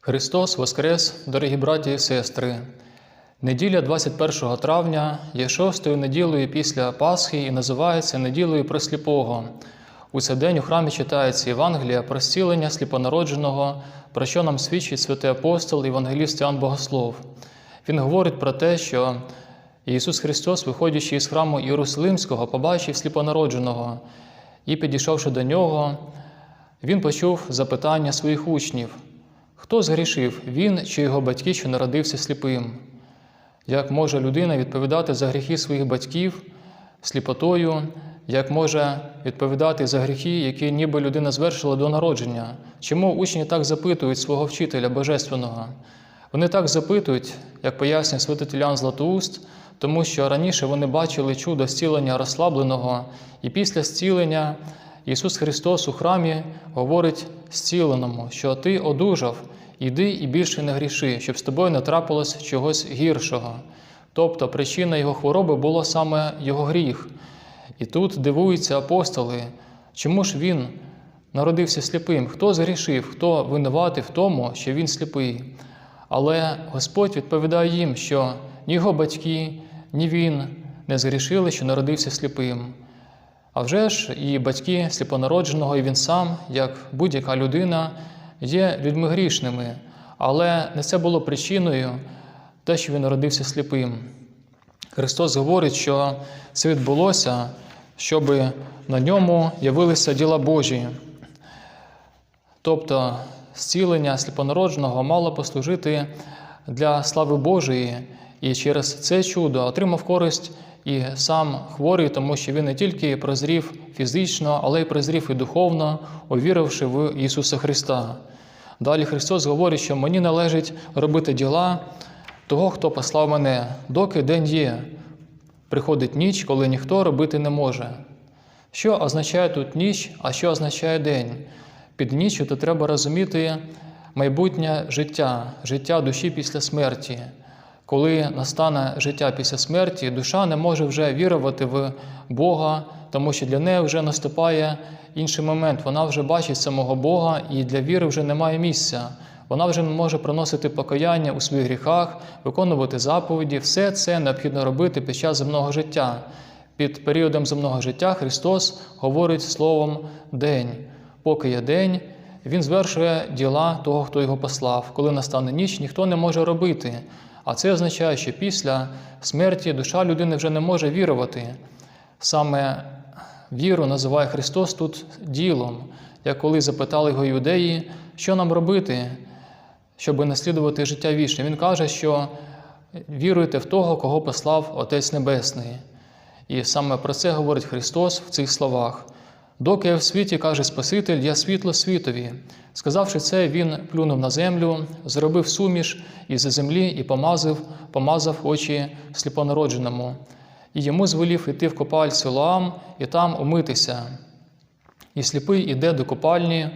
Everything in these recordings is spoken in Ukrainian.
Христос Воскрес, дорогі браті і сестри! Неділя 21 травня є шостою неділею після Пасхи і називається неділею Просліпого. У цей день у храмі читається Євангелія про зцілення сліпонародженого, про що нам свідчить святий апостол Євангеліст Іоанн Богослов. Він говорить про те, що Ісус Христос, виходячи із храму Єрусалимського, побачив сліпонародженого і, підійшовши до нього, він почув запитання своїх учнів. Хто згрішив, він чи його батьки, що народився сліпим? Як може людина відповідати за гріхи своїх батьків сліпотою, як може відповідати за гріхи, які ніби людина звершила до народження? Чому учні так запитують свого вчителя Божественного? Вони так запитують, як пояснює святитель Ян Златоуст, тому що раніше вони бачили чудо зцілення розслабленого, і після зцілення Ісус Христос у храмі говорить зціленому, що ти одужав, іди і більше не гріши, щоб з тобою не трапилось чогось гіршого. Тобто причина його хвороби було саме його гріх. І тут дивуються апостоли, чому ж він народився сліпим, хто згрішив, хто винуватий в тому, що він сліпий. Але Господь відповідає їм, що ні його батьки, ні він не згрішили, що народився сліпим. А вже ж і батьки сліпонародженого, і він сам, як будь-яка людина, є людьми грішними, але не це було причиною те, що він народився сліпим. Христос говорить, що це відбулося, щоб на ньому явилися діла Божі. Тобто зцілення сліпонародженого мало послужити для слави Божої, і через це чудо отримав користь і сам хворий, тому що він не тільки прозрів фізично, але й прозрів і духовно, увіривши в Ісуса Христа. Далі Христос говорить, що мені належить робити діла того, хто послав мене, доки день є. Приходить ніч, коли ніхто робити не може. Що означає тут ніч, а що означає день? Під ніччю то треба розуміти майбутнє життя, життя душі після смерті. Коли настане життя після смерті, душа не може вже вірувати в Бога, тому що для неї вже наступає інший момент. Вона вже бачить самого Бога, і для віри вже немає місця. Вона вже не може приносити покаяння у своїх гріхах, виконувати заповіді. Все це необхідно робити під час земного життя. Під періодом земного життя Христос говорить словом день. Поки є день, Він звершує діла того, хто його послав. Коли настане ніч, ніхто не може робити. А це означає, що після смерті душа людини вже не може вірувати. Саме віру називає Христос тут ділом, як коли запитали його юдеї, що нам робити, щоб наслідувати життя вічне. Він каже, що віруйте в того, кого послав Отець Небесний. І саме про це говорить Христос в цих словах. Доки я в світі, каже Спаситель, я світло світові. Сказавши це, він плюнув на землю, зробив суміш із землі і помазав, помазав очі сліпонародженому. І йому звелів іти в копаль Силоам і там умитися. І сліпий іде до копальні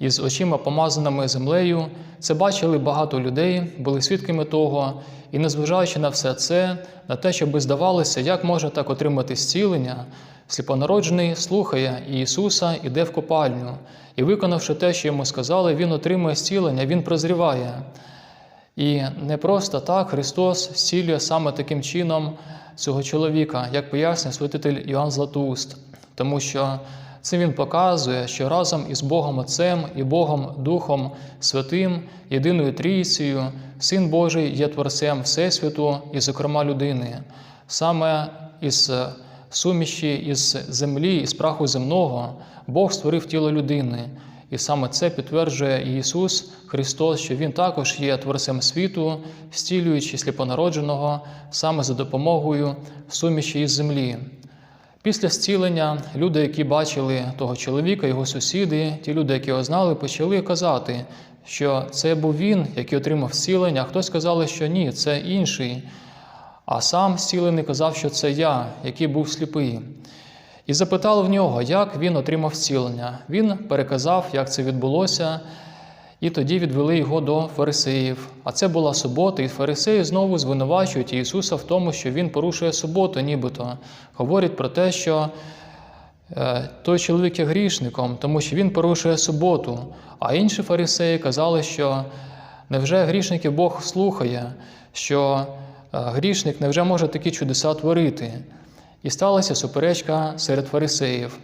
із очима помазаними землею. Це бачили багато людей, були свідками того, і, незважаючи на все це, на те, щоб здавалося, як може так отримати зцілення, сліпонароджений слухає Ісуса, іде в копальню, і, виконавши те, що йому сказали, Він отримує зцілення, Він прозріває. І не просто так Христос зцілює саме таким чином цього чоловіка, як пояснює святитель Іоанн Златоуст, тому що цим він показує, що разом із Богом Отцем і Богом Духом Святим, єдиною трійцею, Син Божий є Творцем Всесвіту і, зокрема, людини. Саме із суміші із землі, із праху земного, Бог створив тіло людини. І саме це підтверджує Ісус Христос, що Він також є Творцем світу, зцілюючи сліпонародженого саме за допомогою суміші із землі. Після зцілення люди, які бачили того чоловіка, його сусіди, ті люди, які його знали, почали казати, що це був він, який отримав зцілення, а хтось казали, що ні, це інший. А сам зцілений казав, що це я, який був сліпий. І запитали в нього, як він отримав зцілення. Він переказав, як це відбулося, і тоді відвели його до фарисеїв. А це була субота, і фарисеї знову звинувачують Ісуса в тому, що Він порушує суботу, нібито. Говорять про те, що е, той чоловік є грішником, тому що він порушує суботу. А інші фарисеї казали, що Невже грішників Бог слухає, що грішник невже може такі чудеса творити? І сталася суперечка серед фарисеїв.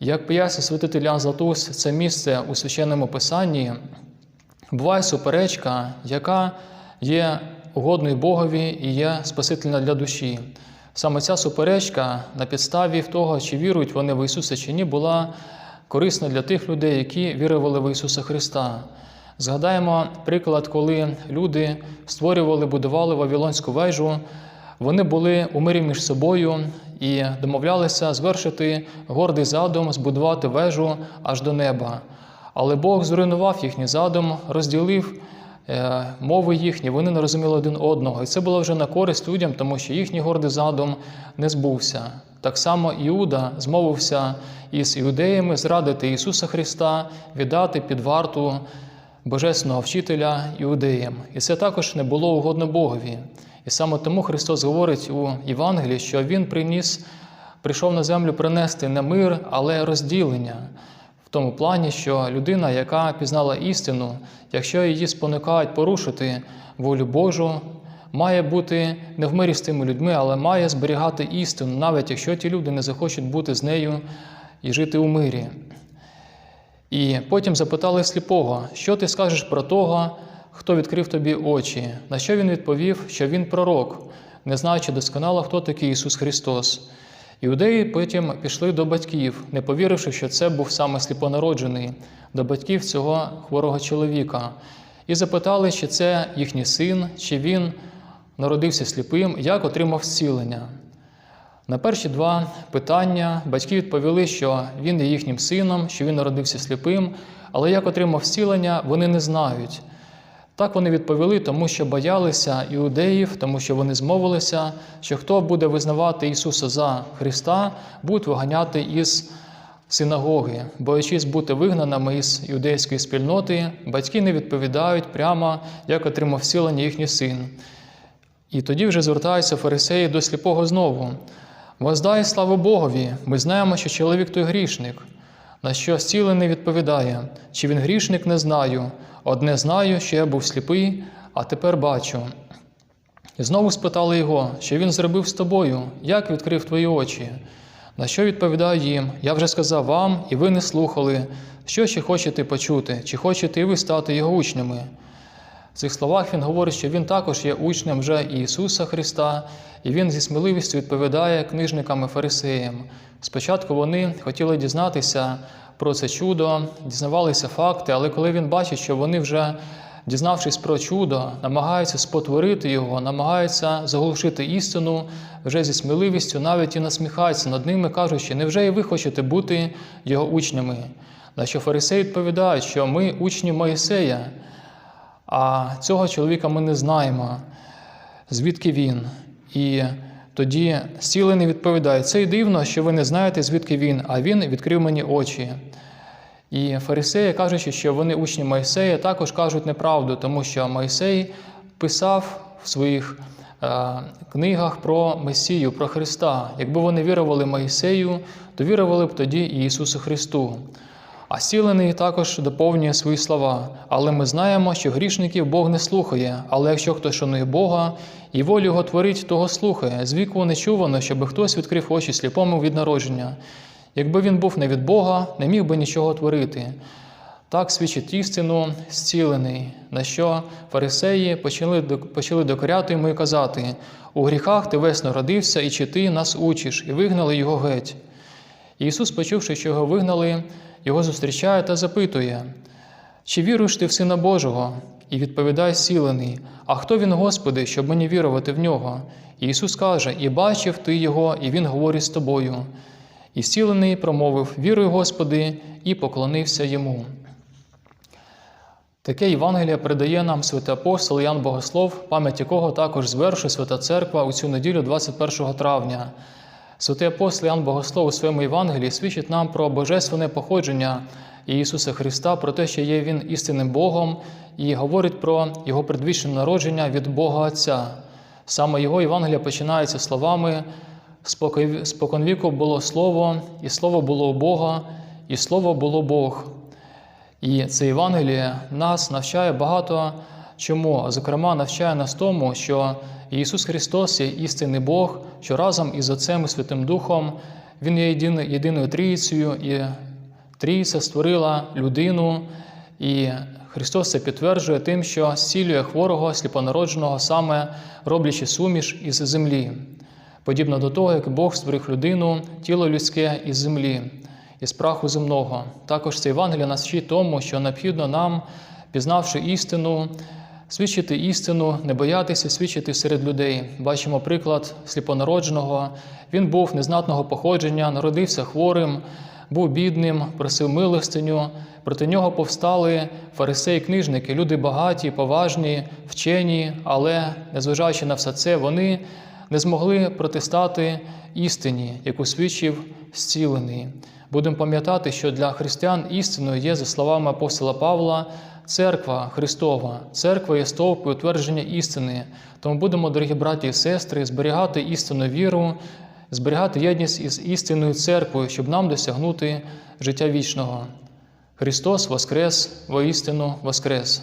Як пояснює святитель Ян Златус, це місце у священному писанні, буває суперечка, яка є угодною Богові і є спасительна для душі. Саме ця суперечка на підставі того, чи вірують вони в Ісуса чи ні, була корисна для тих людей, які вірували в Ісуса Христа. Згадаємо приклад, коли люди створювали, будували Вавилонську вежу, вони були у мирі між собою і домовлялися звершити гордий задум, збудувати вежу аж до неба. Але Бог зруйнував їхній задум, розділив е, мови їхні, вони не розуміли один одного. І це було вже на користь людям, тому що їхній гордий задум не збувся. Так само Іуда змовився із іудеями зрадити Ісуса Христа, віддати під варту божественного вчителя іудеям. І це також не було угодно Богові. І саме тому Христос говорить у Євангелії, що Він приніс, прийшов на землю принести не мир, але розділення. В тому плані, що людина, яка пізнала істину, якщо її спонукають порушити волю Божу, має бути не в мирі з тими людьми, але має зберігати істину, навіть якщо ті люди не захочуть бути з нею і жити у мирі. І потім запитали сліпого, що ти скажеш про того, хто відкрив тобі очі. На що він відповів, що він пророк, не знаючи досконало, хто такий Ісус Христос. Іудеї потім пішли до батьків, не повіривши, що це був саме сліпонароджений, до батьків цього хворого чоловіка, і запитали, чи це їхній син, чи він народився сліпим, як отримав зцілення. На перші два питання батьки відповіли, що він є їхнім сином, що він народився сліпим, але як отримав зцілення, вони не знають. Так вони відповіли, тому що боялися іудеїв, тому що вони змовилися, що хто буде визнавати Ісуса за Христа, будуть виганяти із синагоги, боячись бути вигнаними із юдейської спільноти, батьки не відповідають прямо, як отримав зцілення їхній син. І тоді вже звертаються фарисеї до сліпого знову. Воздай славу Богові, ми знаємо, що чоловік той грішник. На що зцілений відповідає, чи він грішник, не знаю. Одне знаю, що я був сліпий, а тепер бачу. І знову спитали його, що він зробив з тобою, як відкрив твої очі. На що відповідає їм: Я вже сказав вам, і ви не слухали, що ще хочете почути, чи хочете і ви стати його учнями. В цих словах він говорить, що він також є учнем вже Ісуса Христа, і він зі сміливістю відповідає книжникам і фарисеям. Спочатку вони хотіли дізнатися про це чудо, дізнавалися факти, але коли він бачить, що вони вже, дізнавшись про чудо, намагаються спотворити його, намагаються заглушити істину, вже зі сміливістю навіть і насміхаються над ними, кажучи, невже і ви хочете бути його учнями? На що фарисеї відповідають, що ми учні Моїсея. А цього чоловіка ми не знаємо, звідки він. І тоді зцілений відповідає: це й дивно, що ви не знаєте, звідки він, а він відкрив мені очі. І фарисеї, кажучи, що вони учні Мойсея, також кажуть неправду, тому що Мойсей писав в своїх е, книгах про Месію, про Христа. Якби вони вірували Моїсею, то вірували б тоді і Ісусу Христу. А зцілений також доповнює свої слова. Але ми знаємо, що грішників Бог не слухає. Але якщо хто шанує Бога і волю його творить, того слухає. З віку не чувано, щоб хтось відкрив очі сліпому від народження. Якби він був не від Бога, не міг би нічого творити. Так свідчить істину зцілений, на що фарисеї почали почали докоряти йому і казати: у гріхах ти весь народився, і чи ти нас учиш, і вигнали його геть. Ісус, почувши, що його вигнали, його зустрічає та запитує, чи віруєш ти в Сина Божого? І відповідає зцілений, а хто він, Господи, щоб мені вірувати в нього? І Ісус каже: І бачив ти Його, і Він говорить з тобою. І зцілений промовив: Віруй, Господи, і поклонився йому. Таке Євангеліє передає нам святий апостол Ян Богослов, пам'ять якого також звершує Свята Церква у цю неділю 21 травня. Святий апостол Ян Богослов у своєму Євангелії свідчить нам про божественне походження Ісуса Христа, про те, що є Він істинним Богом, і говорить про Його предвічне народження від Бога Отця. Саме Його Євангелія починається словами споконвіку було Слово, і Слово було у Бога, і Слово було Бог. І це Євангеліє нас навчає багато чому, зокрема, навчає нас тому, що Ісус Христос є істинний Бог, що разом із Отцем і Святим Духом Він є єдиною, єдиною трійцею, і трійця створила людину, і Христос це підтверджує тим, що зцілює хворого, сліпонародженого, саме роблячи суміш із землі, подібно до того, як Бог створив людину, тіло людське із землі, із праху земного. Також це Євангеліє нас вчить тому, що необхідно нам, пізнавши істину, свідчити істину, не боятися свідчити серед людей. Бачимо приклад сліпонародженого. Він був незнатного походження, народився хворим, був бідним, просив милостиню. Проти нього повстали фарисеї, книжники, люди багаті, поважні, вчені, але, незважаючи на все це, вони не змогли протистати істині, яку свідчив зцілений. Будемо пам'ятати, що для християн істиною є, за словами апостола Павла, церква Христова. Церква є стовп і утвердження істини. Тому будемо, дорогі браті і сестри, зберігати істинну віру, зберігати єдність із істинною церквою, щоб нам досягнути життя вічного. Христос Воскрес, воістину Воскрес!